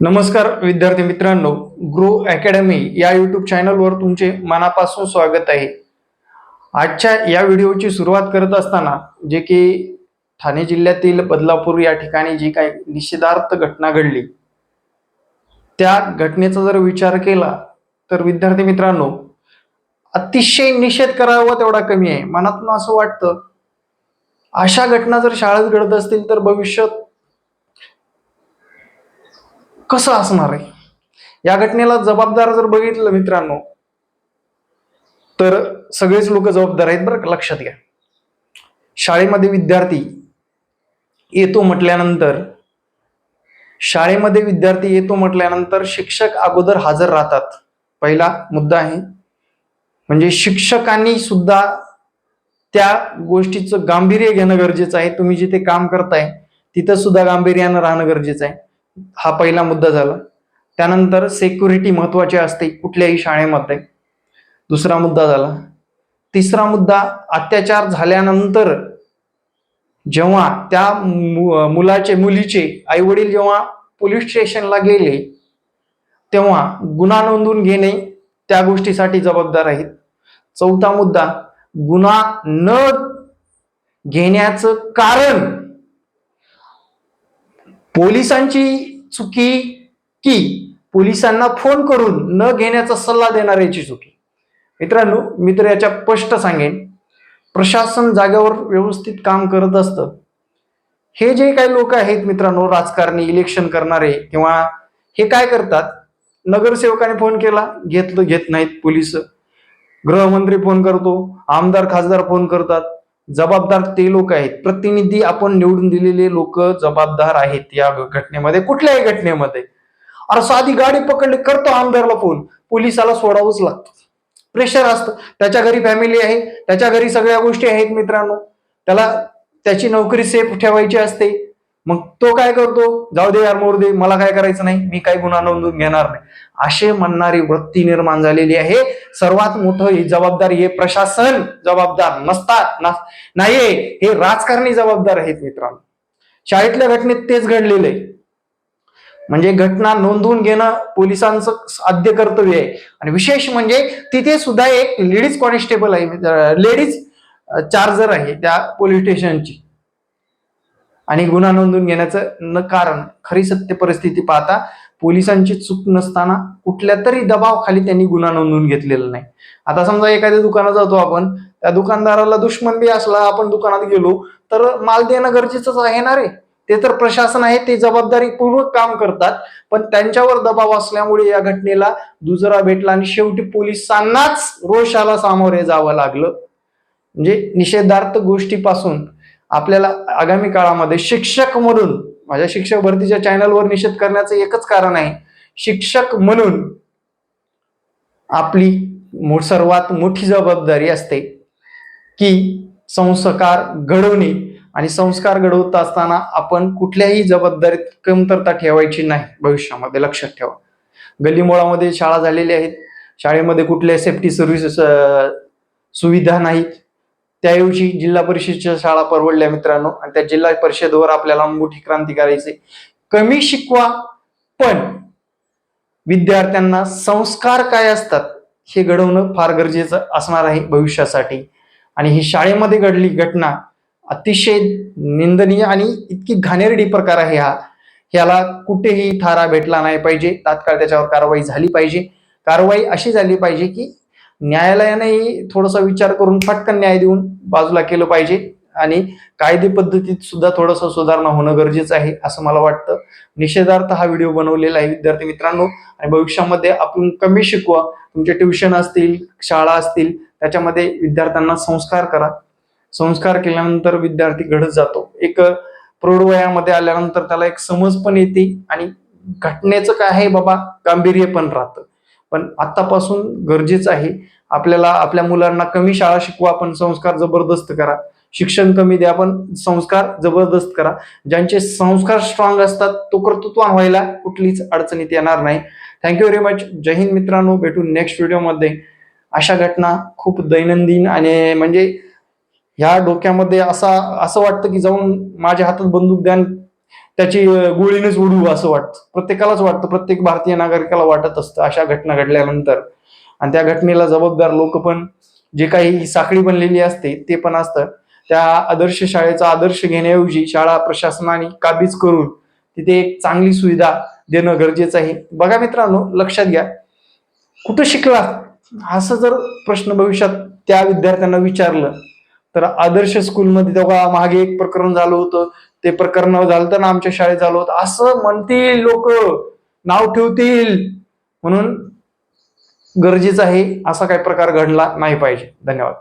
नमस्कार विद्यार्थी मित्रांनो. ग्रो अकॅडमी या यूट्यूब चॅनलवर तुमचे मनापासून स्वागत आहे. आजच्या या व्हिडिओची सुरुवात करत असताना जे की ठाणे जिल्ह्यातील बदलापूर या ठिकाणी जी काही निषेधार्थ घटना घडली त्या घटनेचा जर विचार केला तर विद्यार्थी मित्रांनो अतिशय निषेध करावा तेवढा कमी आहे. मनातून असं वाटतं अशा घटना जर शाळेत घडत असतील तर भविष्यात कसं असणार आहे? या घटनेला जबाबदार जर बघितलं मित्रांनो तर सगळेच लोक जबाबदार आहेत बरं लक्षात घ्या. शाळेमध्ये विद्यार्थी येतो म्हटल्यानंतर शाळेमध्ये विद्यार्थी येतो म्हटल्यानंतर शिक्षक अगोदर हजर राहतात. पहिला मुद्दा आहे म्हणजे शिक्षकांनी सुद्धा त्या गोष्टीचं गांभीर्य घेणं गरजेचं आहे. तुम्ही जिथे काम करताय तिथं सुद्धा गांभीर्यानं राहणं गरजेचं आहे. हा पहिला मुद्दा झाला. त्यानंतर सेक्युरिटी महत्वाची असते कुठल्याही शाळेमध्ये. दुसरा मुद्दा झाला. तिसरा मुद्दा अत्याचार झाल्यानंतर जेव्हा त्या मु- मुलाचे मुलीचे आई वडील जेव्हा पोलीस स्टेशनला गेले तेव्हा गुन्हा नोंदवून घेणे त्या गोष्टीसाठी जबाबदार आहेत. चौथा मुद्दा गुन्हा न घेण्याचं कारण पोलिसांची चुकी की पोलिसांना फोन करून न घेण्याचा सल्ला देणाऱ्याची चुकी. मित्रांनो मी तर याच्या स्पष्ट सांगेन. प्रशासन जागेवर व्यवस्थित काम करत असतं. हे जे काही लोक आहेत मित्रांनो राजकारणी इलेक्शन करणारे किंवा हे काय करतात? नगरसेवकाने फोन केला घेतलं घेत नाहीत पोलीस. गृहमंत्री फोन करतो आमदार खासदार फोन करतात. जबाबदार ते लोक आहेत. प्रतिनिधी आपण निवडून दिलेले लोक जबाबदार आहेत या घटनेमध्ये कुठल्याही घटनेमध्ये. अरे साधी गाडी पकडली करतो आमदारला फोन पोलिसाला सोडावंच लागतं. प्रेशर असतं. त्याच्या घरी फॅमिली आहे. त्याच्या घरी सगळ्या गोष्टी आहेत मित्रांनो. त्याला त्याची नोकरी सेफ ठेवायची असते. मग तो काय करतो? जाऊ दे यार मोर दे मला काय करायचं नाही? मी काही गुन्हा नोंदवून घेणार नाही. असे म्हणणारी वृत्ती निर्माण झालेली आहे. सर्वात मोठं ही जबाबदारी हे प्रशासन जबाबदार नसतात ना- नाहीये. हे राजकारणी जबाबदार आहेत मित्रांनो. शाळेतल्या घटनेत तेच घडलेलं आहे. म्हणजे घटना नोंदवून घेणं पोलिसांचं आद्य कर्तव्य आहे. आणि विशेष म्हणजे तिथे सुद्धा एक लेडीज कॉन्स्टेबल आहे. लेडीज चार्जर आहे त्या पोलीस स्टेशनची. आणि गुन्हा नोंदवून घेण्याचं न कारण खरी सत्य परिस्थिती पाहता पोलिसांची चूक नसताना कुठल्या तरी दबावाखाली त्यांनी गुन्हा नोंदवून घेतलेला नाही. आता समजा एखाद्या दुकानात जातो आपण त्या दुकानदाराला दुश्मन बी असला आपण दुकानात गेलो तर माल देणं गरजेचंच आहे ना रे? ते तर प्रशासन आहे ते जबाबदारीपूर्वक काम करतात पण त्यांच्यावर दबाव असल्यामुळे या घटनेला दुजरा भेटला आणि शेवटी पोलिसांनाच रोषाला सामोरे जावं लागलं. म्हणजे निषेधार्थ गोष्टीपासून आपल्याला आगामी काळामध्ये शिक्षक म्हणून माझ्या शिक्षक भरतीच्या चॅनलवर निषेध करण्याचं एकच कारण आहे. शिक्षक म्हणून आपली सर्वात मोठी जबाबदारी असते की संस्कार घडवणे आणि संस्कार घडवत असताना आपण कुठल्याही जबाबदारीत कमतरता ठेवायची नाही. भविष्यामध्ये लक्षात ठेवा. गल्लीमुळामध्ये शाळा झालेल्या आहेत. शाळेमध्ये कुठल्या सेफ्टी सर्व्हिसेस सुविधा नाहीत. त्याऐवजी जिल्हा परिषदच्या शाळा परवडल्या मित्रांनो. आणि त्या जिल्हा परिषदेवर आपल्याला मोठी क्रांती करायची कमी शिकवा पण विद्यार्थ्यांना संस्कार काय असतात हे घडवणं फार गरजेचं असणार आहे भविष्यासाठी. आणि ही शाळेमध्ये घडली घटना अतिशय निंदनीय आणि इतकी घाणेरडी प्रकार आहे हा. ह्याला कुठेही थारा भेटला नाही पाहिजे. तात्काळ त्याच्यावर कारवाई झाली पाहिजे. कारवाई अशी झाली पाहिजे की न्यायालयानेही थोडासा विचार करून पटकन न्याय देऊन बाजूला केलं पाहिजे. आणि कायदे पद्धतीत सुद्धा थोडंसं सुधारणा होणं गरजेचं आहे असं मला वाटतं. निषेधार्थ हा व्हिडिओ बनवलेला आहे विद्यार्थी मित्रांनो. आणि भविष्यामध्ये आपण कमी शिकवा. तुमचे ट्युशन असतील शाळा असतील त्याच्यामध्ये विद्यार्थ्यांना संस्कार करा. संस्कार केल्यानंतर विद्यार्थी घडत जातो. एक प्रौढ वयामध्ये आल्यानंतर त्याला एक समज पण येते आणि घटनेचं काय आहे बाबा? गांभीर्य पण राहतं. पण आतापासून गरजेचं आहे आपल्याला आपल्या मुलांना कमी शाळा शिकवा पण संस्कार जबरदस्त करा. शिक्षण कमी द्या पण संस्कार जबरदस्त करा. ज्यांचे संस्कार स्ट्रॉंग असतात तो कर्तृत्वान व्हायला कुठलीच अडचणीत येणार नाही. थँक्यू व्हेरी मच जय हिंद मित्रांनो. भेटू नेक्स्ट व्हिडिओमध्ये अशा घटना खूप दैनंदिन आणि म्हणजे ह्या डोक्यामध्ये असा असं वाटतं की जाऊन माझ्या हातात बंदूक द्यान त्याची गोळीनेच उडू असं वाटतं. प्रत्येकालाच वाटतं. प्रत्येक भारतीय नागरिकाला वाटत असतं अशा घटना घडल्यानंतर. आणि त्या घटनेला जबाबदार लोक पण जे काही साखळी बनलेली असते ते पण असतं. त्या आदर्श शाळेचा आदर्श घेण्याऐवजी शाळा प्रशासनाने काबीज करून तिथे एक चांगली सुविधा देणं गरजेचं आहे. बघा मित्रांनो लक्षात घ्या. कुठं शिकला? असं जर प्रश्न भविष्यात त्या विद्यार्थ्यांना विचारलं तर आदर्श स्कूलमध्ये तेव्हा मागे एक प्रकरण झालं होतं. ते प्रकरण झालं तर ना आमच्या शाळेत झालं होतं. असं म्हणतील लोक. नाव ठेवतील. म्हणून गरजेचं आहे असा काही प्रकार घडला नाही पाहिजे. धन्यवाद.